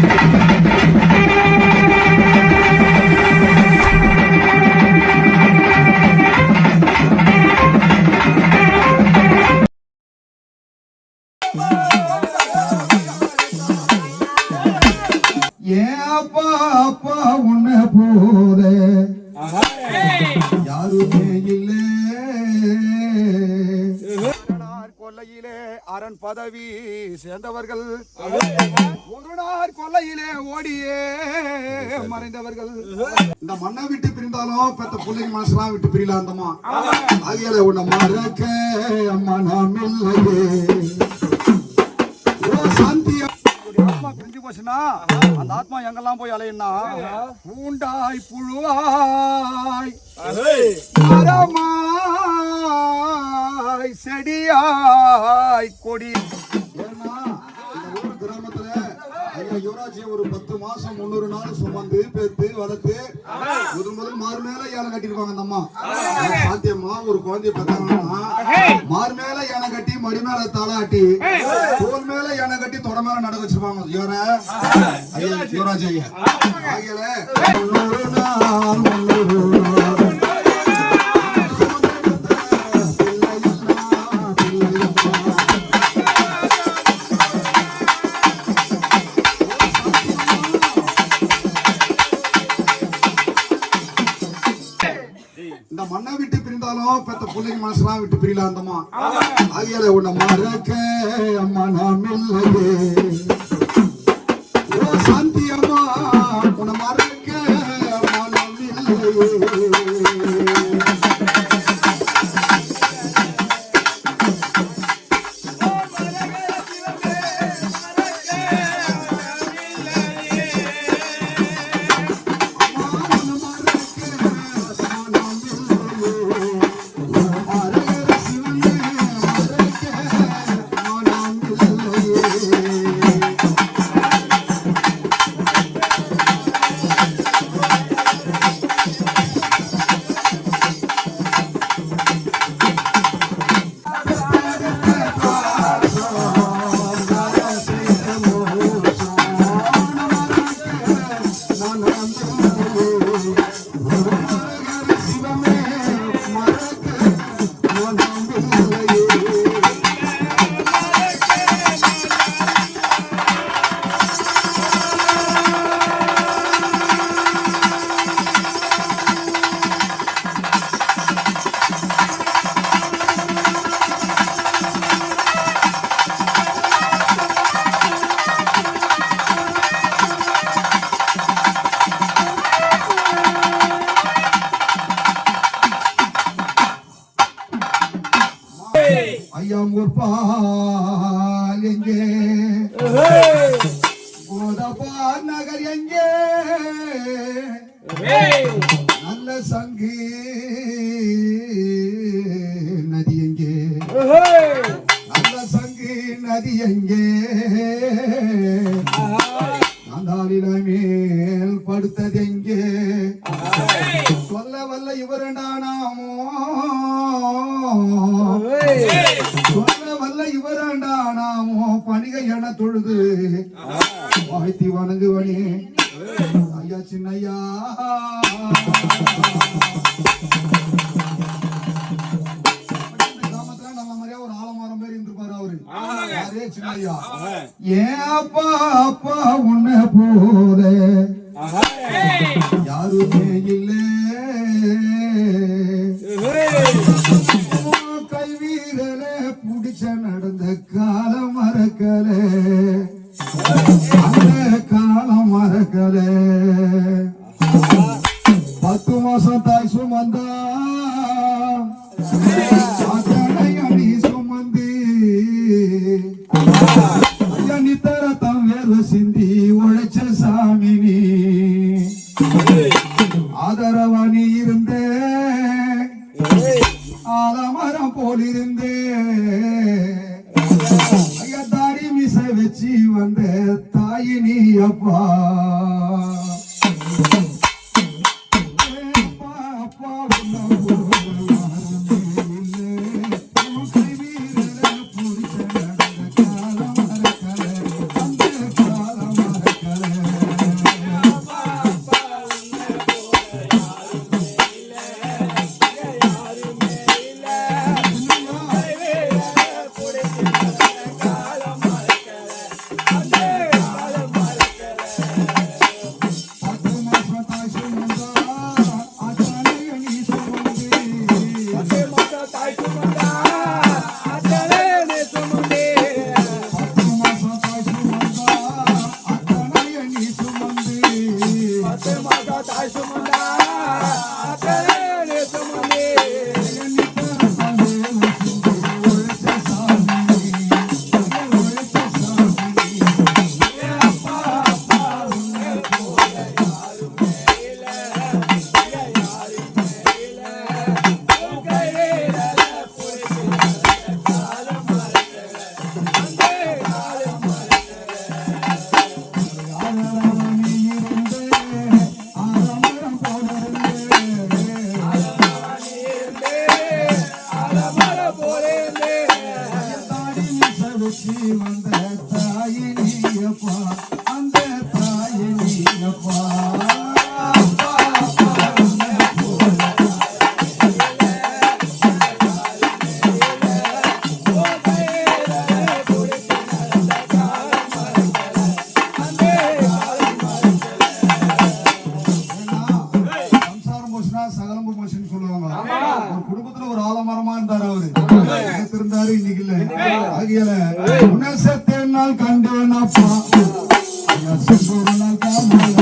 Thank you. கொல்லையிலே அரண் பதவி சேர்ந்தவர்கள். நாள் கொல்லையிலே ஓடியே மறைந்தவர்கள். இந்த மண்ணை விட்டு பிரிந்தாலும் பெத்த பிள்ளைங்க மனசுலாம் விட்டு பிரியல அந்தமா ஆகியால உன்னை மறக்க நாம் இல்லையே. போச்சுன்னா அந்த ஆத்மா எங்கெல்லாம் போய் அலையுன்னா பூண்டாய் புழுவாய் செடியாய் கொடி. கிராமத்துல ஐயா யுவராஜ் ஒரு பத்து மாசம் முன்னூறு நாள் சுமந்து பெத்து வளர்த்து முதல் முதல் மாறு மேல யானை கட்டிருப்பாங்க அந்த அம்மா. சாத்தியம்மா ஒரு குழந்தைய பெத்தாங்கன்னா மாறு மேல யானை கட்டி மடி மேல தாளாட்டி தோல் மேல யானை கட்டி தொட மேல நடக்க வச்சிருப்பாங்க. யுவர ஐயா யுவராஜ் ஐயா. ஆகியல முன்னூறு நாள் முன்னூறு பிள்ளைங்க மனசுலாம் விட்டு பிரியல அந்தமா ஆகியால உன்னை மறக்க அம்மா நாம் இல்லையே. ஓ சாந்தி அம்மா உன்னை மறக்க அம்மா நாம் இல்லையே. நதி எங்கே? நல்ல சங்கு நதி எங்கே? அந்தாலில மேல் படுத்ததெங்கே சொல்ல வல்ல இவரண்டானாமோ சொல்ல வல்ல இவரண்டானாமோ பணிகை என தொழுது வாழ்த்தி வணங்குவனே. ஐயா சின்னையா. ஏன் அப்பா அப்பா உன்னை போல? யாருமே இல்லை. கைவீரல புடிச்ச நடந்த காலம் மறக்கல. அந்த காலம் மறக்கல பத்து மாசம் தாய் சுமந்தா. அடி சுமந்து. ஐயா தரத்தம் வேர்வை சிந்தி உழைச்ச சாமி நீ இருந்தே. ஆலமரம் போலிருந்தே. வந்த தாயினி அப்பா, நாள் கண்டேன் அப்பா. நாள் காணல்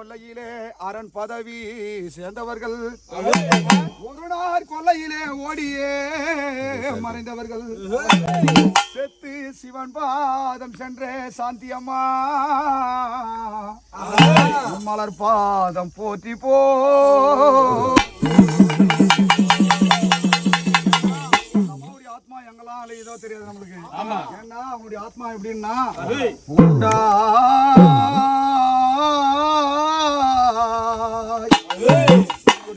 கொல்லையிலே அரண் பதவி சேர்ந்தவர்கள். ஒரு நாள் கொல்லையிலே ஓடியே மறைந்தவர்கள். செத்து சிவன் பாதம் சென்றே சாந்தி அம்மா மலர் பாதம் போற்றி போ. அலையுதோ தெரியாது நம்மளுக்கு. ஏன்னா அவங்களுடைய ஆத்மா எப்படின்னா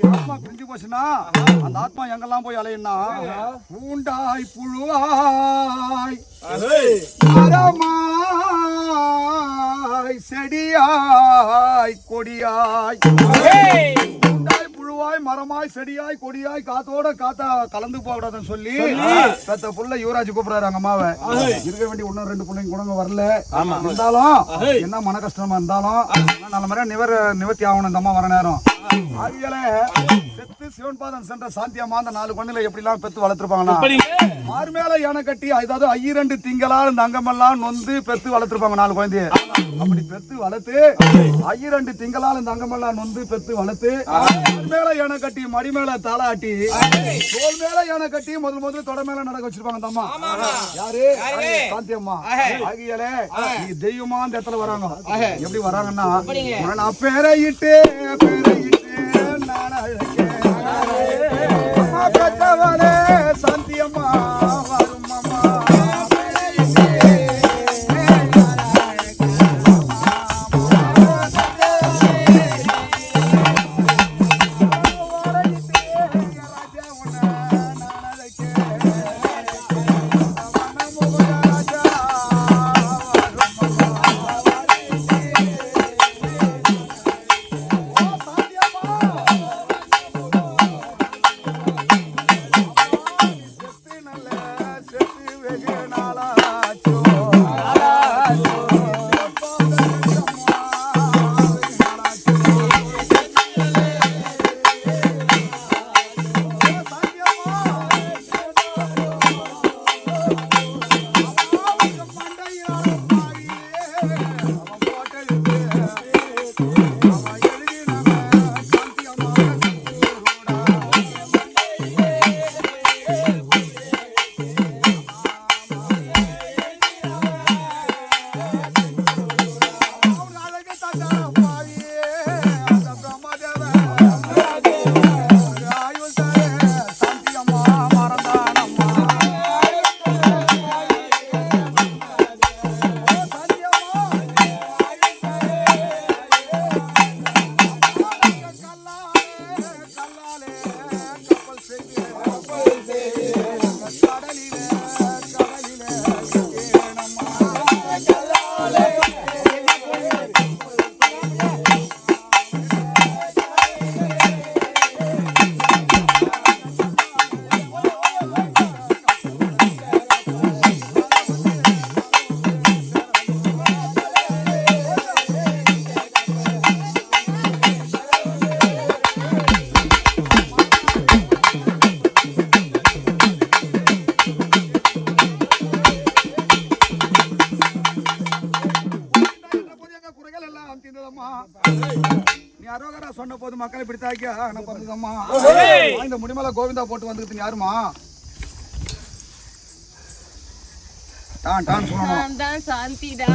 ஆத்மா பிரிஞ்சு போச்சுன்னா அந்த ஆத்மா எங்கெல்லாம் போய் அலையுன்னா பூண்டாய் புழுவாய் மரமாய் செடியாய் கொடியாய். பூண்டாய் புழுவாய் மரமாய் செடியாய் கொடியாய் காத்தோட காத்தா கலந்து போகக்கூடாதுன்னு சொல்லி பெத்த புள்ள யுவராஜ் கூப்பிடுறாரு அங்க அம்மாவை. இருக்க வேண்டிய ஒன்னும் ரெண்டு பிள்ளைங்க கூட வரல. இருந்தாலும் என்ன மன கஷ்டமா இருந்தாலும் நல்ல மாதிரியா நிவர் நிவர்த்தி ஆகணும் இந்த அம்மா வர நேரம். ஆகியால செத்து சிவன் பாதம் சென்ற சாந்தி அம்மா அந்த நாலு குழந்தைகளை எப்படி எல்லாம் பெத்து வளர்த்திருப்பாங்கன்னா? மாறு மேல யானை கட்டி அதாவது ஐயிரண்டு திங்களால் இந்த அங்கமெல்லாம் நொந்து பெத்து வளர்த்திருப்பாங்க நாலு குழந்தைய. அப்படி பெத்து வளர்த்து ஐயிரண்டு திங்களால் இந்த அங்கமெல்லாம் நொந்து பெத்து வளர்த்து மேல யானை கட்டி மடி மேல தாளாட்டி தோல் மேல யானை கட்டி முதல் முதல்ல தொட மேல நடக்க வச்சிருப்பாங்க அந்த அம்மா. யாரு? சாந்தி அம்மா. ஆகியாலே தெய்வமா அந்த இடத்துல வராங்க. எப்படி வராங்கன்னா பேரையிட்டு. வாழ்க்கை நான் பெற்றவளே நீ அரோகரா சொன்ன போது மக்களை இப்படி தாக்கியா என்ன பண்ணுதம்மா இந்த முடிமலை கோவிந்தா போட்டு வந்துருக்கு யாருமா டான் டான் சொல்லணும். நான் சாந்திடா.